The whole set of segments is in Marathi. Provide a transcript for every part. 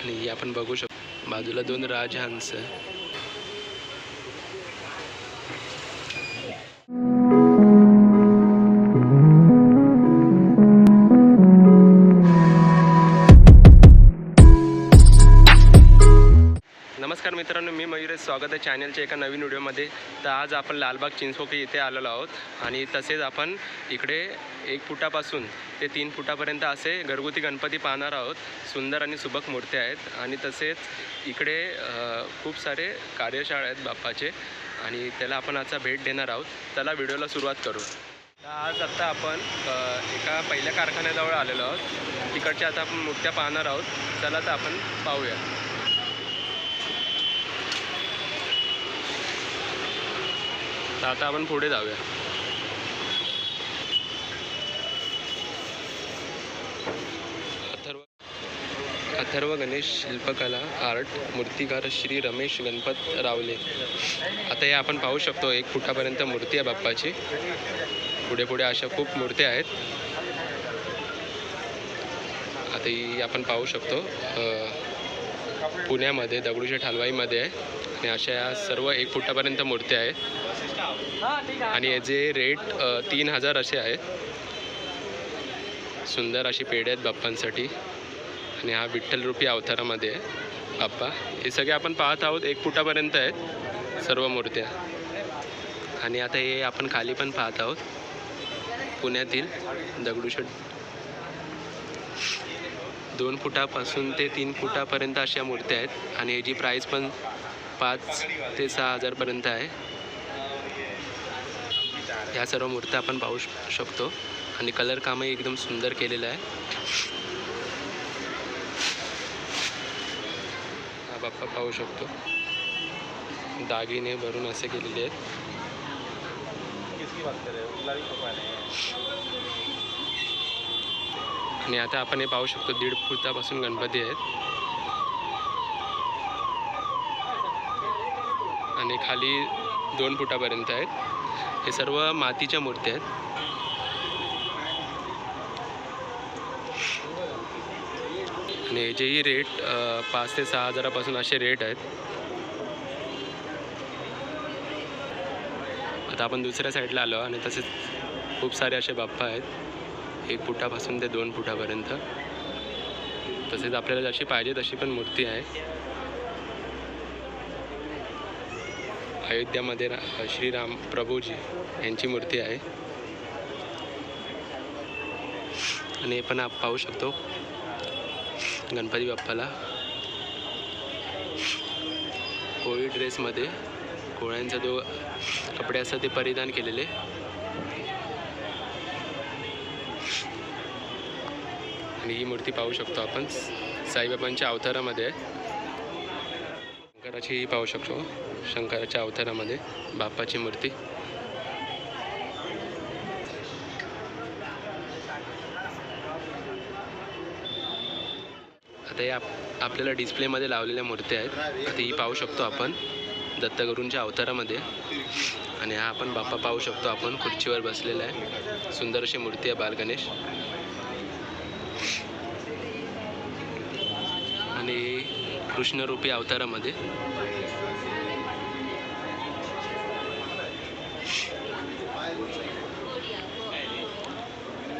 आणि आपण बघू शकतो. बाजूला दोन राजहंस. मित्रांनो मी मयुरेश स्वागत आहे चॅनलच्या एका नवीन व्हिडिओमध्ये. तर आज आपण लालबाग चिंचपोकी इथे आलेलो आहोत आणि तसेच आपण इकडे एक फुटापासून ते तीन फुटापर्यंत असे घरगुती गणपती पाहणार आहोत. सुंदर आणि सुबक मूर्त्या आहेत आणि तसेच इकडे खूप सारे कार्यशाळा आहेत बाप्पाचे आणि त्याला आपण आता भेट देणार आहोत. त्याला व्हिडिओला सुरुवात करू. तर आज आत्ता आपण एका पहिल्या कारखान्याजवळ आलेलो आहोत. तिकडच्या आता आपण मूर्त्या पाहणार आहोत. त्याला तर आपण पाहूया. तर आता आपण पुढे जाऊया. अथर्व अथर्व गणेश शिल्पकला आर्ट मूर्तिकार श्री रमेश गणपत रावले. आता हे आपण पाहू शकतो एक फुटापर्यंत मूर्ती आहे बाप्पाची. पुढे पुढे अशा खूप मूर्त्या आहेत. आता ही आपण पाहू शकतो पुण्यामध्ये दगडूशेठ हलवाईमध्ये आहे. आणि अशा या सर्व एक फुटापर्यंत मूर्त्या आहेत. आणि याचे रेट तीन हजार असे आहेत सुंदर अशी पेढे आहेत बाप्पांसाठी. आणि हा विठ्ठलरूपी अवतारामध्ये आहे बाप्पा. हे सगळे आपण पाहत आहोत एक फुटापर्यंत आहेत सर्व मूर्त्या. आणि आता हे आपण खाली पण पाहत आहोत. पुण्यातील दगडूशेठ. दोन फुटापासून ते तीन फुटापर्यंत अशा मूर्त्या आहेत. आणि याची प्राईस पण पाच ते सहा हजारपर्यंत आहे. ह्या सर्व मूर्त्या आपण पाहू शकतो. आणि कलर कामही एकदम सुंदर केलेलं आहे. हा बाप्पा पाहू शकतो. दागिने भरून असे केलेले आहेत. आणि आता आपण हे पाहू शकतो दीड फुटापासून गणपती आहेत. आणि खाली दोन फुटापर्यंत आहेत. हे सर्व मातीच्या मूर्त्या आहेत. आणि ह्याचेही रेट पाच ते सहा हजारापासून असे रेट आहेत. आता आपण दुसऱ्या साईडला आलो आणि तसेच खूप सारे असे बाप्पा आहेत. एक फुटापासून ते दोन फुटापर्यंत. तसेच आपल्याला जशी पाहिजे तशी पण मूर्ती आहे. अयोध्यामध्ये रा श्रीराम प्रभूजी यांची मूर्ती आहे. आणि हे पण आप पाहू शकतो. गणपती बाप्पाला. कोळी ड्रेसमध्ये कोळ्यांचा जो कपडे असतात ते परिधान केलेले. आणि ही मूर्ती पाहू शकतो आपण. साईबाबांच्या अवतारामध्ये आहे. शंकराची ही पाहू शकतो शंकराच्या अवतारामध्ये बाप्पाची मूर्ती. आता या आपल्याला डिस्प्लेमध्ये लावलेल्या मूर्त्या आहेत. आता ही पाहू शकतो आपण दत्तगुरूंच्या अवतारामध्ये. आणि हा आपण बाप्पा पाहू शकतो आपण खुर्चीवर बसलेला आहे. सुंदर अशी मूर्ती आहे बालगणेश आणि कृष्णरूपी अवतारामध्ये.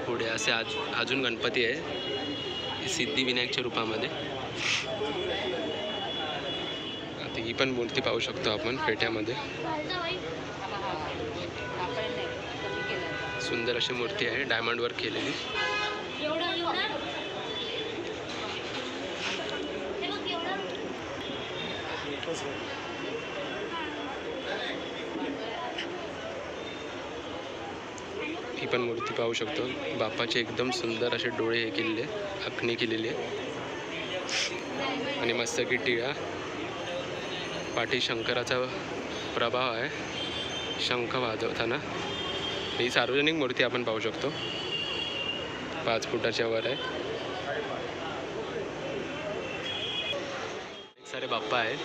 पुढे असे आज अजून गणपती आहे. सिद्धिविनायकच्या रूपामध्ये. आता ही पण मूर्ती पाहू शकतो आपण पेट्यामध्ये. सुंदर अशी मूर्ती आहे डायमंड वर्क केलेली. ही पण मूर्ती पाहू शकतो. बाप्पाचे एकदम सुंदर असे डोळे हे केलेले आखणी केलेली आहे. आणि मस्तकी टिळा पाठी शंकराचा प्रभाव आहे. शंख वाजवताना. ही सार्वजनिक मूर्ती आपण पाहू शकतो. पाच फुटाच्या वर आहे. खूप सारे बाप्पा आहेत.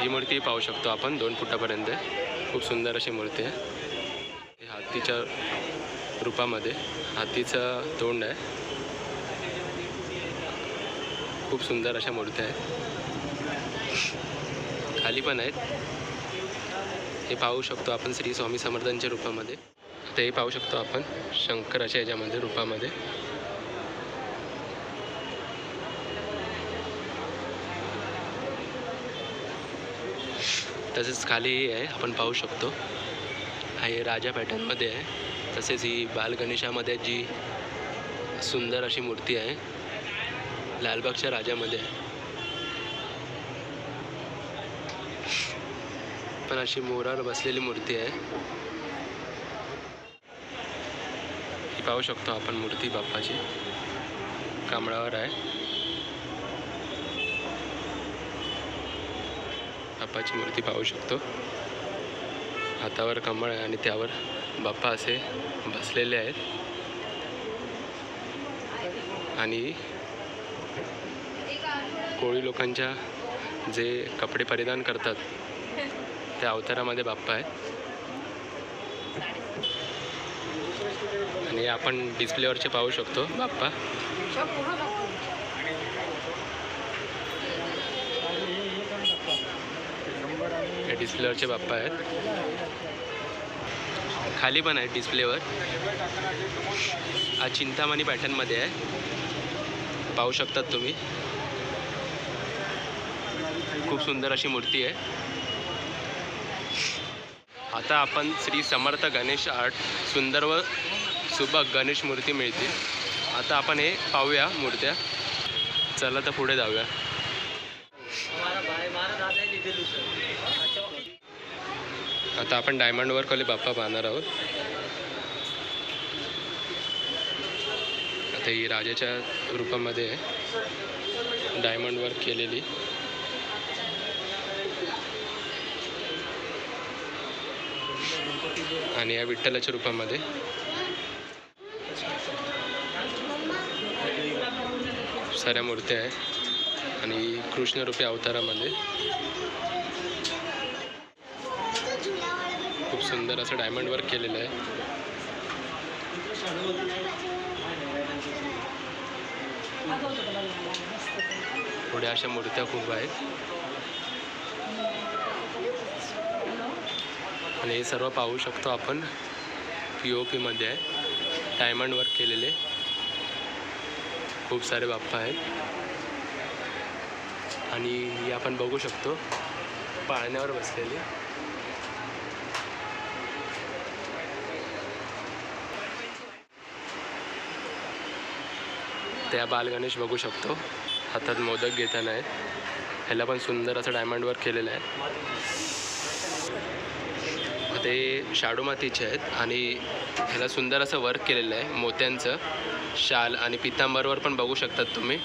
ही मूर्ती पाहू शकतो आपण दोन फुटापर्यंत. खूप सुंदर अशी मूर्ती आहे. हातीच्या रूपामध्ये हातीचं तोंड आहे. खूप सुंदर अशा मूर्त्या आहेत. खाली पण आहेत. हे पाहू शकतो आपण श्री स्वामी समर्थांच्या रूपामध्ये. तेही पाहू शकतो आपण शंकराच्या याच्यामध्ये रूपामध्ये. तसेच खाली आहे आपण पाहू शकतो. हा हे राजा पॅटर्नमध्ये आहे. तसेच ही बालगणेशामध्ये जी सुंदर अशी मूर्ती आहे लालबागच्या राजामध्ये. आहे पण अशी मोरावर बसलेली मूर्ती आहे. ही पाहू शकतो आपण मूर्ती बाप्पाची. कांबळावर आहे. बाप्पाची मूर्ती पाहू शकतो. हातावर कमळ आहे आणि त्यावर बाप्पा असे बसलेले आहेत. आणि कोळी लोकांच्या जे कपडे परिधान करतात त्या अवतारामध्ये बाप्पा आहे आणि आपण डिस्प्लेवरचे पाहू शकतो बाप्पा. डिस्प्लेवरचे बाप्पा आहेत. खाली पण आहेत डिस्प्लेवर. हा चिंतामणी पॅटर्नमध्ये आहे. पाहू शकतात तुम्ही. खूप सुंदर अशी मूर्ती आहे. आता आपण श्री समर्थ गणेश आर्ट सुंदर व सुबक गणेश मूर्ती मिळते. आता आपण हे पाहूया मूर्त्या. चला तर पुढे जाऊया. आता आपण डायमंड वर्क बाप्पा पाहणार आहोत. आता ही राजाच्या रूपामध्ये आहे. डायमंड वर्क केलेली. आणि या विठ्ठलाच्या रूपामध्ये. साऱ्या मूर्त्या आहे आणि कृष्णरूपी अवतारामध्ये. सुंदर असं डायमंड वर्क केलेलं आहे. पुढे अशा मूर्त्या खूप आहेत. आणि हे सर्व पाहू शकतो आपण. पी ओ पीमध्ये आहे. डायमंड वर्क केलेले. खूप सारे बाप्पा आहेत. आणि ही आपण बघू शकतो. पाळण्यावर बसलेली. त्या बालगणेश बघू शकतो. हातात मोदक घेताना आहे. ह्याला पण सुंदर असं डायमंड वर्क केलेलं आहे. ते शाडू मातीचे आहेत आणि ह्याला सुंदर असं वर्क केलेलं आहे मोत्यांचं. शाल आणि पितांबरवर पण बघू शकतात तुम्ही.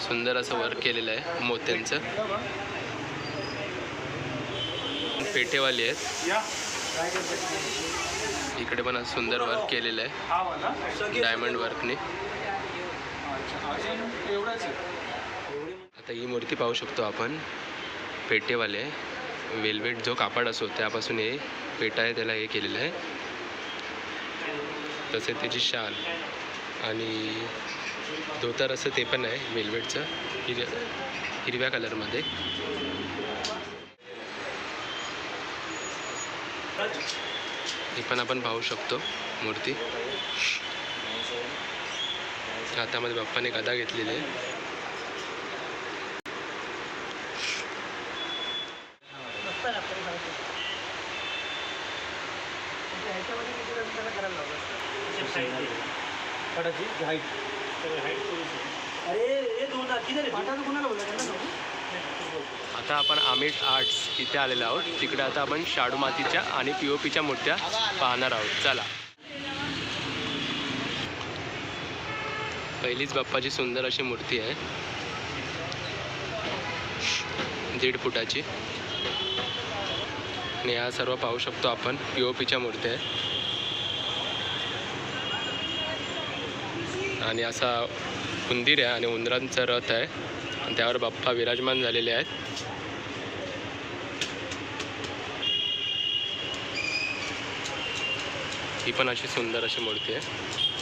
सुंदर असं वर्क केलेलं आहे मोत्यांचं. पेटेवाली आहेत. इकडे पण सुंदर वर्क केलेलं आहे. डायमंड वर्कने आता ही मूर्ती पाहू शकतो आपण. पेटेवाले. वेल्वेट जो कापड असो त्यापासून हे पेटा आहे त्याला हे केलेलं आहे. तसे त्याची शाल आणि धोतर असं ते पण आहे वेल्वेटचं. हिर हिरव्या कलरमध्ये. ही पण आपण पाहू शकतो मूर्ती. हातामध्ये बाप्पाने गदा घेतलेली आहे. आता आपण अमिट आर्ट्स इथे आलेलो आहोत. तिकडे आता आपण शाडू मातीच्या आणि पी ओ पीच्या मूर्त्या पाहणार आहोत. चला. पहिलीच बाप्पाची सुंदर अशी मूर्ती आहे. दीड फुटाची. आणि या सर्व पाहू शकतो आपण पी ओ पीच्या मूर्त्या आहे आणि असा उंदीर आहे आणि उंदरांचा रथ आहे. आणि त्यावर बाप्पा विराजमान झालेले आहेत. ही पण अशी सुंदर अशी मूर्ती आहे.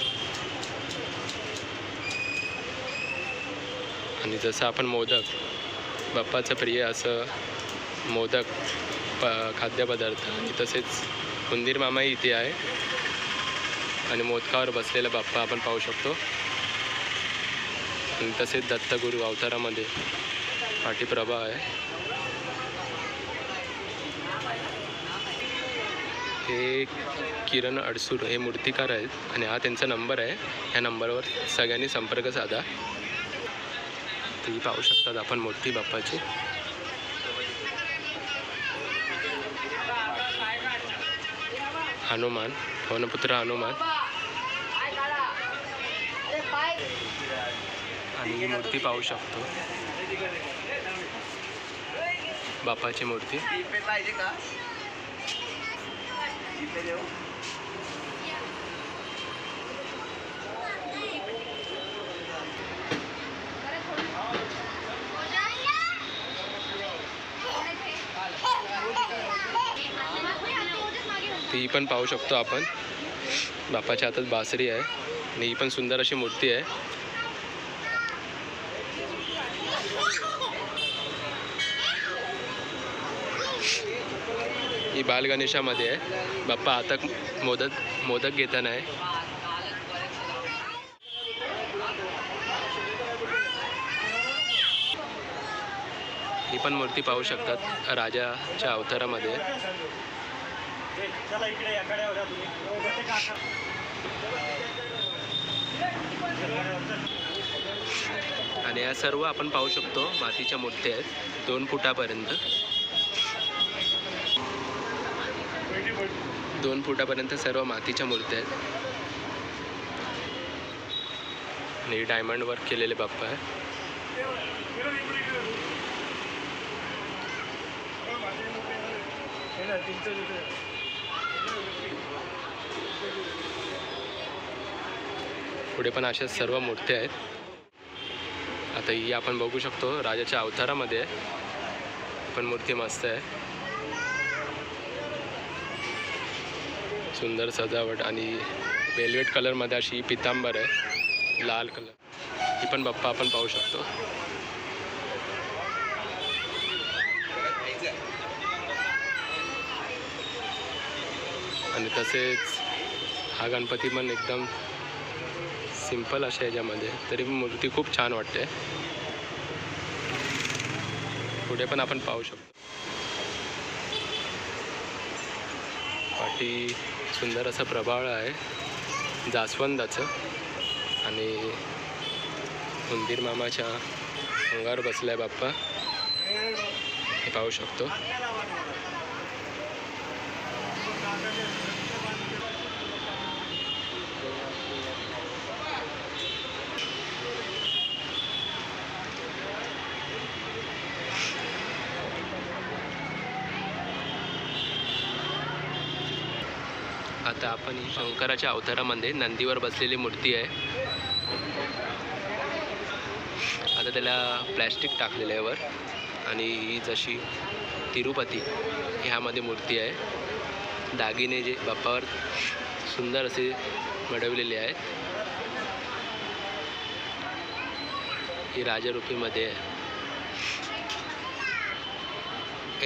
आणि जसं आपण मोदक बाप्पाचं प्रिय असं मोदक प खाद्यपदार्थ आणि तसेच उंदीर मामाही इथे आहे. आणि मोदकावर बसलेला बाप्पा आपण पाहू शकतो. आणि तसेच दत्तगुरू अवतारामध्ये पाठीप्रभा आहे. हे किरण अडसूर हे मूर्तिकार आहेत. आणि हा त्यांचा नंबर आहे. ह्या नंबरवर सगळ्यांनी संपर्क साधा. ती पाहू शकतात आपण मूर्ती बाप्पाची. हनुमान पवनपुत्र हनुमान. आणि ही मूर्ती पाहू शकतो. बाप्पाची मूर्ती. ती पण पाहू शकतो आपण. बापाच्या हातात बासरी आहे आणि ही पण सुंदर अशी मूर्ती आहे. ही बाल गणेशामध्ये आहे. बाप्पा आता मोदक मोदक घेताना आहे. ही पण मूर्ती पाहू शकतात राजाच्या अवतारामध्ये. आहे. चला इकडे याकडे होत्या तुम्ही. आणि या सर्व आपण पाहू शकतो मातीच्या मूर्ती आहेत दोन फुटापर्यंत. दोन फुटापर्यंत सर्व मातीच्या मूर्ती आहेत. आणि डायमंड वर्क केलेले बाप्पा आहे पुढे पण अशा सर्व मूर्त्या आहेत. आता ही आपण बघू शकतो राजाच्या अवतारामध्ये आहे. पण मूर्ती मस्त आहे. सुंदर सजावट आणि वेलवेट कलरमध्ये अशी पितांबर आहे. लाल कलर ही पण बाप्पा आपण पाहू शकतो. आणि तसेच हा गणपती पण एकदम सिंपल अशा याच्यामध्ये तरी मूर्ती खूप छान वाटते. पुढे पण आपण पाहू शकतो. पाठी सुंदर असं प्रभाळ आहे. जास्वंदाचं. आणि उंदीर मामाच्या अंगावर बसलाय बाप्पा. हे पाहू शकतो आता आपण शंकराच्या अवतारामध्ये नंदीवर बसलेली मूर्ती आहे. आता त्याला प्लॅस्टिक टाकलेलं आहे वर. आणि ही जशी तिरुपती ह्यामध्ये मूर्ती आहे. दागिने जे बाप्पावर सुंदर असे मडवलेले आहेत. ही राजारुपीमध्ये आहे.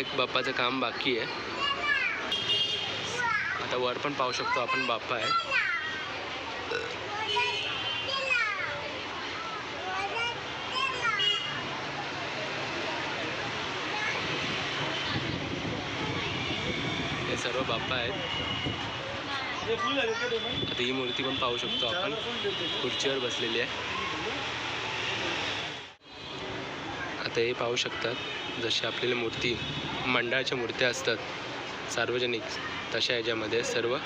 एक बाप्पाचं काम बाकी आहे. आता वर पण पाहू शकतो आपण बाप्पा आहे. हे सर्व बाप्पा आहेत. आता ही मूर्ती पण पाहू शकतो आपण. खुर्चीवर बसलेली आहे. आता हे पाहू शकतात जशी आपल्याला मूर्ती मंडळाच्या मूर्त्या असतात सार्वजनिक. तशा याच्यामध्ये सर्व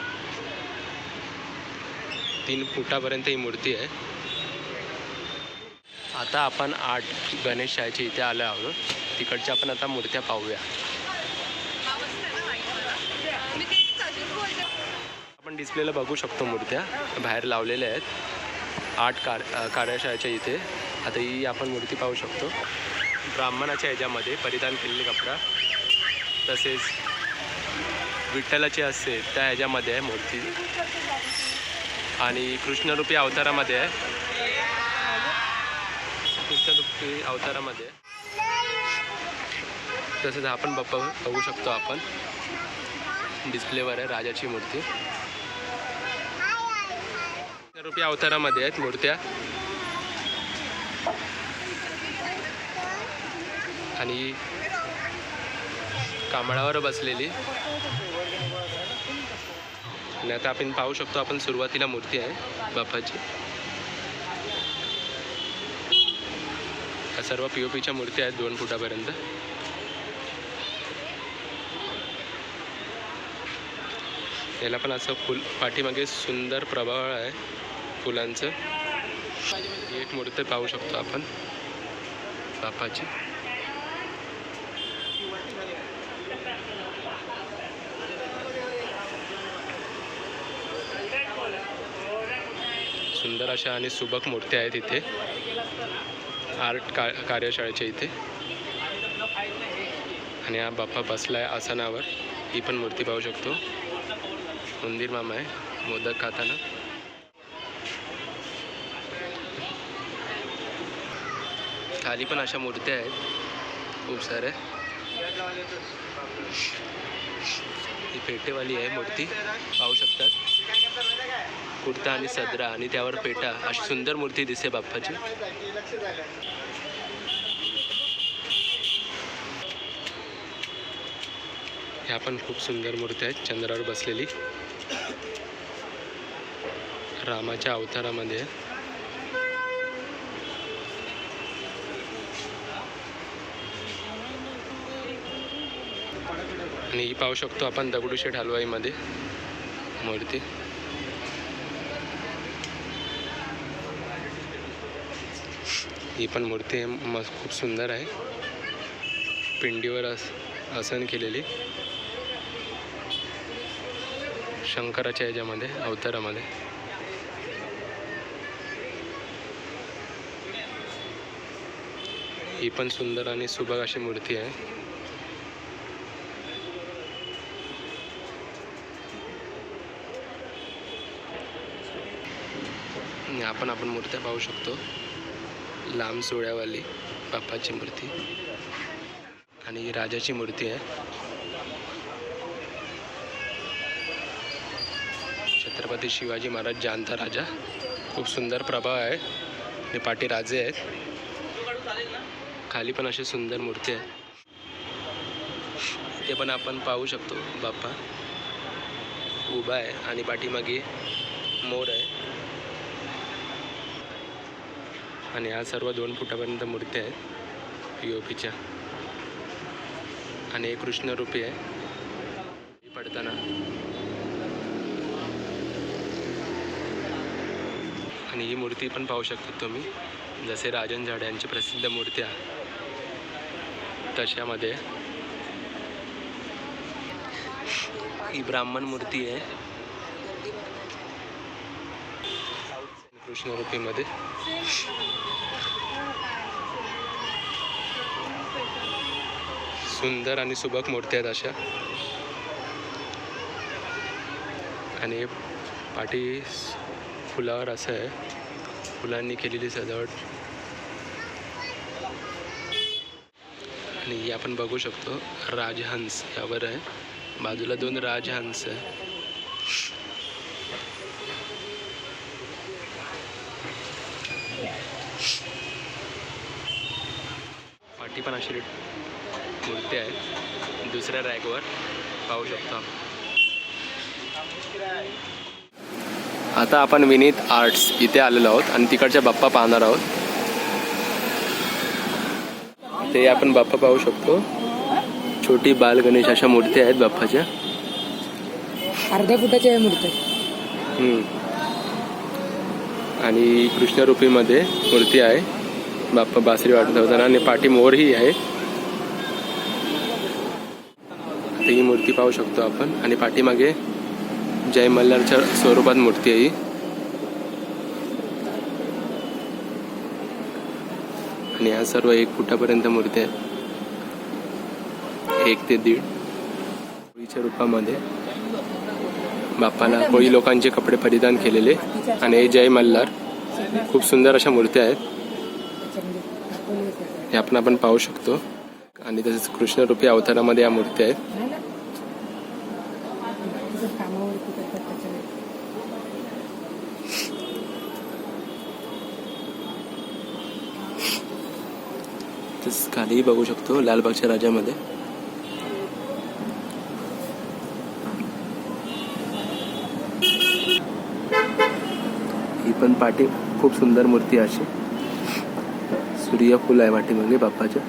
तीन फुटापर्यंत ही मूर्ती आहे. आता आपण आठ गणेश शाळेच्या इथे आलो आहोत. तिकडच्या आपण आता मूर्त्या पाहूया. आपण डिस्प्लेला बघू शकतो मूर्त्या. बाहेर लावलेल्या आहेत. आठ कार कार्यशाळेच्या इथे. आता ही आपण मूर्ती पाहू शकतो. ब्राह्मणाच्या ह्याच्यामध्ये परिधान केलेले कपडा. तसेच विठ्ठलाची असते त्या ह्याच्यामध्ये आहे मूर्ती. आणि कृष्णरूपी अवतारामध्ये आहे. कृष्णरूपी अवतारामध्ये तसंच आपण पण बाप्पा बघू शकतो आपण. डिस्प्लेवर आहे राजाची मूर्ती. कृष्णरूपी अवतारामध्ये आहेत मूर्त्या. आणि कामळावर बसलेली. आणि आता आपण पाहू शकतो आपण सुरुवातीला मूर्ती आहे बाप्पाची. सर्व पी ओ पीच्या मूर्त्या आहेत दोन फुटापर्यंत. याला पण असं फुल पाठीमागे सुंदर प्रभाव आहे फुलांचं. एक मूर्ती पाहू शकतो आपण बाप्पाची. सुंदर अशा आणि सुबक मूर्त्या आहेत इथे. आर्ट का कार्यशाळेच्या इथे. आणि हा बाप्पा बसला आहे आसनावर. ही पण मूर्ती पाहू शकतो. मंदिर मामा आहे मोदक खाताना. खाली पण अशा मूर्त्या आहेत. खूप साऱ्या. ही पेटेवाली आहे मूर्ती. पाहू शकतात. कुर्ता आणि सदरा आणि त्यावर पेटा अशी सुंदर मूर्ती दिसते बाप्पाची. ह्या पण खूप सुंदर मूर्ती आहेत चंद्रावर बसलेली. रामाच्या अवतारामध्ये. आणि ही पाहू शकतो आपण दगडूशेठ हलवाईमध्ये मूर्ती. ही पण मूर्ती आहे, खूप सुंदर आहे. पिंडीवर आस आसन केलेली. शंकराच्या याच्यामध्ये अवतारामध्ये. ही पण सुंदर आणि सुबक अशी मूर्ती आहे. आपण आपण मूर्त्या पाहू शकतो. लांब सोळ्यावाली बाप्पाची मूर्ती आणि राजाची मूर्ती आहे. छत्रपती शिवाजी महाराज जानता राजा. खूप सुंदर प्रभाव आहे. आणि पाठी राजे आहेत. खाली पण अशी सुंदर मूर्ती आहे. ते पण आपण पाहू शकतो. बाप्पा उभा आहे आणि पाठीमागे मोर आहे. आणि ह्या सर्व दोन फुटापर्यंत मूर्त्या आहेत पी ओ पीच्या आणि एक कृष्णरूपी आहे. पडताना. आणि ही मूर्ती पण पाहू शकता तुम्ही. जसे राजन झाडे यांची प्रसिद्ध मूर्त्या तशामध्ये ही ब्राह्मण मूर्ती आहे. कृष्णरूपीमध्ये सुंदर आणि सुबक मूर्ती आहेत अशा. आणि पाठी फुलावर असं आहे. फुलांनी केलेली सजावट. आणि आपण बघू शकतो राजहंस यावर आहे. बाजूला दोन राजहंस आहे. पाठी पण अशी मूर्ती आहे. दुसऱ्या रॅकवर पाहू शकतो आता आपण विनीत आर्ट्स इथे आलेलो आहोत आणि तिकडच्या बाप्पा पाहणार आहोत. ते आपण बाप्पा पाहू शकतो. छोटी बाल गणेश अशा मूर्ती आहेत बाप्पाच्या. अर्ध्या फुटाच्या मूर्ती. आणि कृष्णरूपीमध्ये मूर्ती आहे. बाप्पा बासरी वाटत होताना आणि पाठी मोरही आहे. आता ही मूर्ती पाहू शकतो आपण. आणि पाठीमागे जय मल्हारच्या स्वरूपात मूर्ती आहे ही. आणि ह्या सर्व एक फुटापर्यंत मूर्ती आहेत. एक ते दीड. होळीच्या रूपामध्ये. बाप्पाला कोळी लोकांचे कपडे परिधान केलेले. आणि हे जय मल्हार. खूप सुंदर अशा मूर्त्या आहेत. हे आपण आपण पाहू शकतो. आणि तसेच कृष्णरूपी अवतारामध्ये या मूर्ती आहेत. खालीही बघू शकतो लालबागच्या राजामध्ये. ही पण पाठी खूप सुंदर मूर्ती अशी. अशी सूर्यफूल आहे पाठीमागे बाप्पाच्या.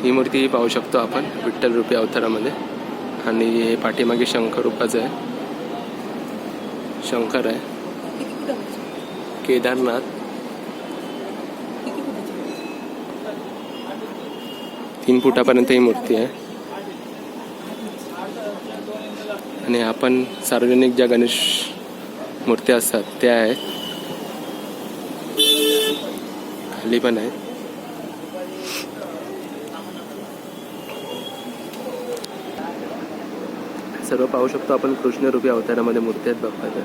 ही मूर्ती पाहू शकतो आपण विठ्ठल रुपी अवतारामध्ये. आणि हे पाठीमागे शंकर रूपाचं आहे. शंकर आहे. केदारनाथ. तीन फुटापर्यंत ही मूर्ती आहे. आणि आपण सार्वजनिक ज्या गणेश मूर्त्या असतात त्या आहेत खाली पण आहेत सर्व पाहू शकतो आपण कृष्णरूपी अवतारामध्ये मूर्ती आहेत बाप्पाच्या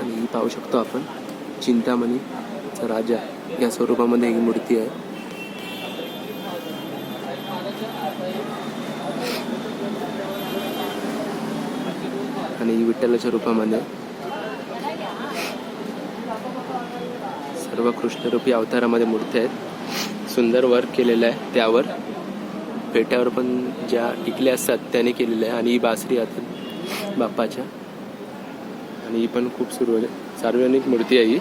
आणि पाहू शकतो आपण चिंतामणी. चिंतामणीचा राजा या स्वरूपामध्ये ही मूर्ती आहे. आणि ही विठ्ठलाच्या रूपामध्ये सर्व कृष्णरूपी अवतारामध्ये मूर्ती आहेत. सुंदर वर्क केलेलं आहे त्यावर. पेट्यावर पण ज्या टिकल्या असतात त्याने केलेल्या आहे. आणि ही बासरी आता बाप्पाच्या. आणि ही पण खूप सुरू आहे सार्वजनिक मूर्ती आहे ही.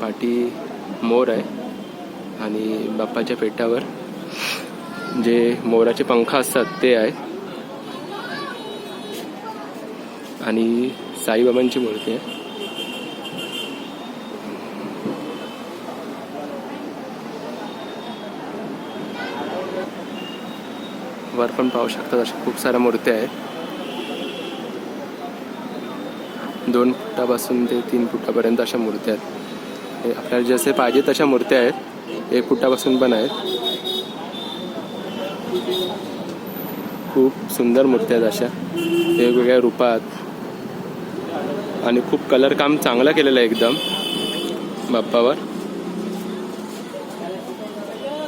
पाठी मोर आहे. आणि बाप्पाच्या पेटावर जे मोराचे पंख असतात ते आहे. आणि साईबाबांची मूर्ती आहे. वर पण पाहू शकतात अशा खूप साऱ्या मूर्त्या आहेत. दोन फुटापासून ते तीन फुटापर्यंत अशा मूर्त्या आहेत. हे आपल्याला जसे पाहिजे तशा मूर्त्या आहेत. एक फुटापासून पण आहेत. खूप सुंदर मूर्त्या आहेत अशा. वेगवेगळ्या रूपात. आणि खूप कलर काम चांगलं केलेलं आहे एकदम. बाप्पावर.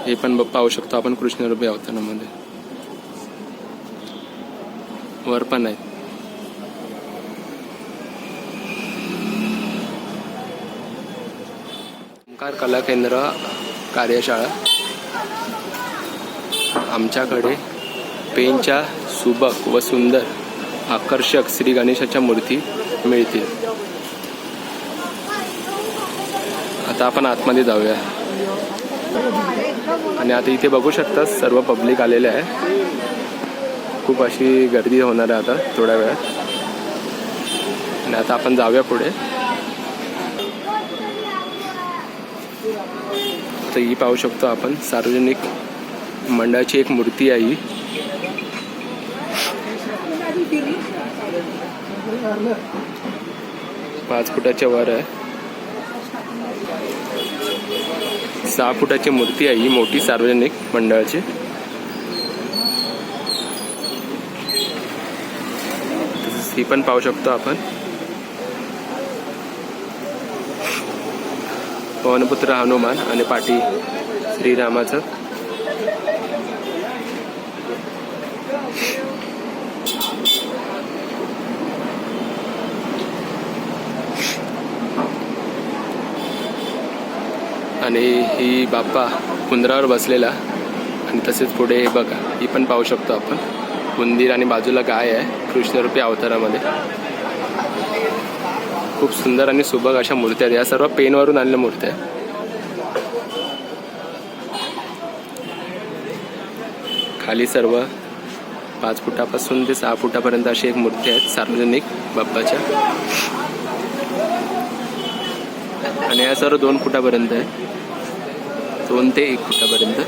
हे पण पाहू शकतो आपण कृष्णरूपी अवतारामध्ये. वर पण आहेत. ओंकार कला केंद्र कार्यशाळा आमच्याकडे पेनच्या सुबक व सुंदर आकर्षक श्री गणेशाच्या मूर्ती मिळतील. आता आपण आतमध्ये जाऊया. आणि आता इथे बघू शकता सर्व पब्लिक आलेले आहे. खूप अशी गर्दी होणार आहे आता थोड्या वेळात. आणि आता आपण जाऊया पुढे. तर ही पाहू शकतो आपण. सार्वजनिक मंडळाची एक मूर्ती आहे ही. पाच फुटाच्या वर आहे. सहा फुटाची मूर्ती आहे ही मोठी सार्वजनिक मंडळाची. ही पण पाहू शकतो आपण. पवनपुत्र हनुमान आणि पाठी श्रीरामाचं. आणि ही बाप्पा कुंदरावर बसलेला. आणि तसेच पुढे हे बघा ही पण पाहू शकतो आपण. उंदीर आणि बाजूला गाय आहे कृष्णरूपी अवतारामध्ये. खूप सुंदर आणि सुबक अशा मूर्त्या आहेत. या सर्व पेनवरून आणल्या मूर्त्या खाली सर्व पाच फुटापासून ते सहा फुटापर्यंत अशी एक मूर्ती आहेत सार्वजनिक बाप्पाच्या. आणि या सर्व दोन फुटापर्यंत आहे दोन ते एक फुटापर्यंत.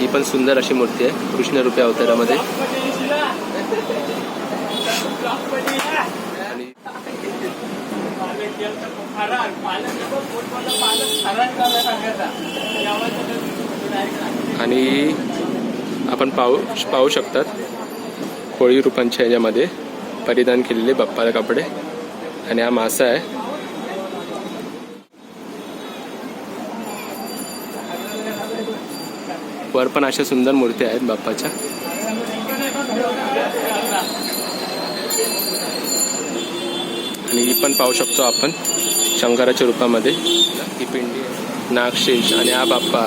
ही पण सुंदर अशी मूर्ती आहे. कृष्णरूपी अवतारामध्ये. आणि आपण पाहू पाहू शकतात कोळी रूपांच्या ह्याच्यामध्ये परिधान केलेले बाप्पाला कपडे. आणि हा मासा आहे. वर पण अशा सुंदर मूर्ती आहेत बाप्पाच्या. आणि ही पण पाहू शकतो आपण. शंकराच्या रूपामध्ये ही पिंडी नागशेष आणि हा बाप्पा.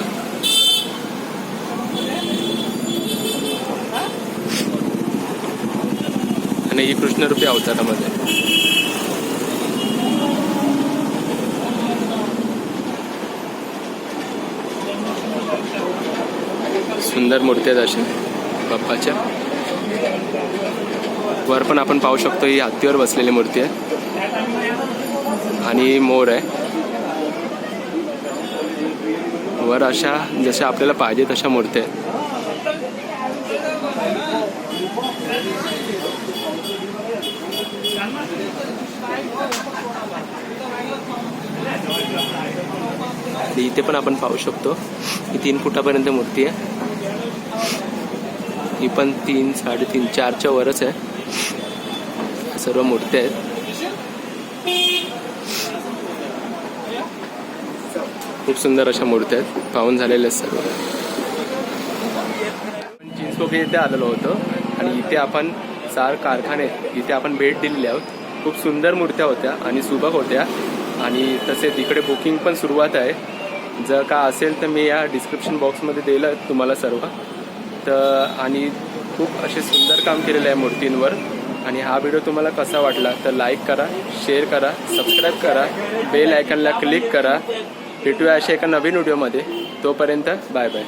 आणि ही कृष्णरूपी अवतारामध्ये. सुंदर मूर्ती आहेत अशा बाप्पाच्या. वर पण आपण पाहू शकतो ही हत्तीवर बसलेली मूर्ती आहे. आणि मोर आहे. वर अशा जशा आपल्याला पाहिजे तशा मूर्त्या आहेत. इथे पण आपण पाहू शकतो ही तीन फुटापर्यंत मूर्ती आहे. ही पण तीन साडेतीन चारच्या वरच आहे. सर्व मूर्त्या आहेत. खूप सुंदर अशा मूर्त्या आहेत. पाहून झालेल्या आहेत सर्व चिंचपोके इथे आलेलो होतो आणि इथे आपण चार कारखाने इथे आपण भेट दिलेली आहोत. खूप सुंदर मूर्त्या होत्या आणि सुबक होत्या. आणि तसेच इकडे बुकिंग पण सुरुवात आहे. जर का असेल तर मी या डिस्क्रिप्शन बॉक्समध्ये दिलं तुम्हाला सर्व. तर आणि खूप असे सुंदर काम केलेलं आहे मूर्तींवर. आणि हा व्हिडिओ तुम्हाला कसा वाटला तर लाईक करा शेअर करा सबस्क्राईब करा बेल आयकनला क्लिक करा. भेटूया अशा एका नवीन व्हिडिओमध्ये. तोपर्यंत बाय बाय.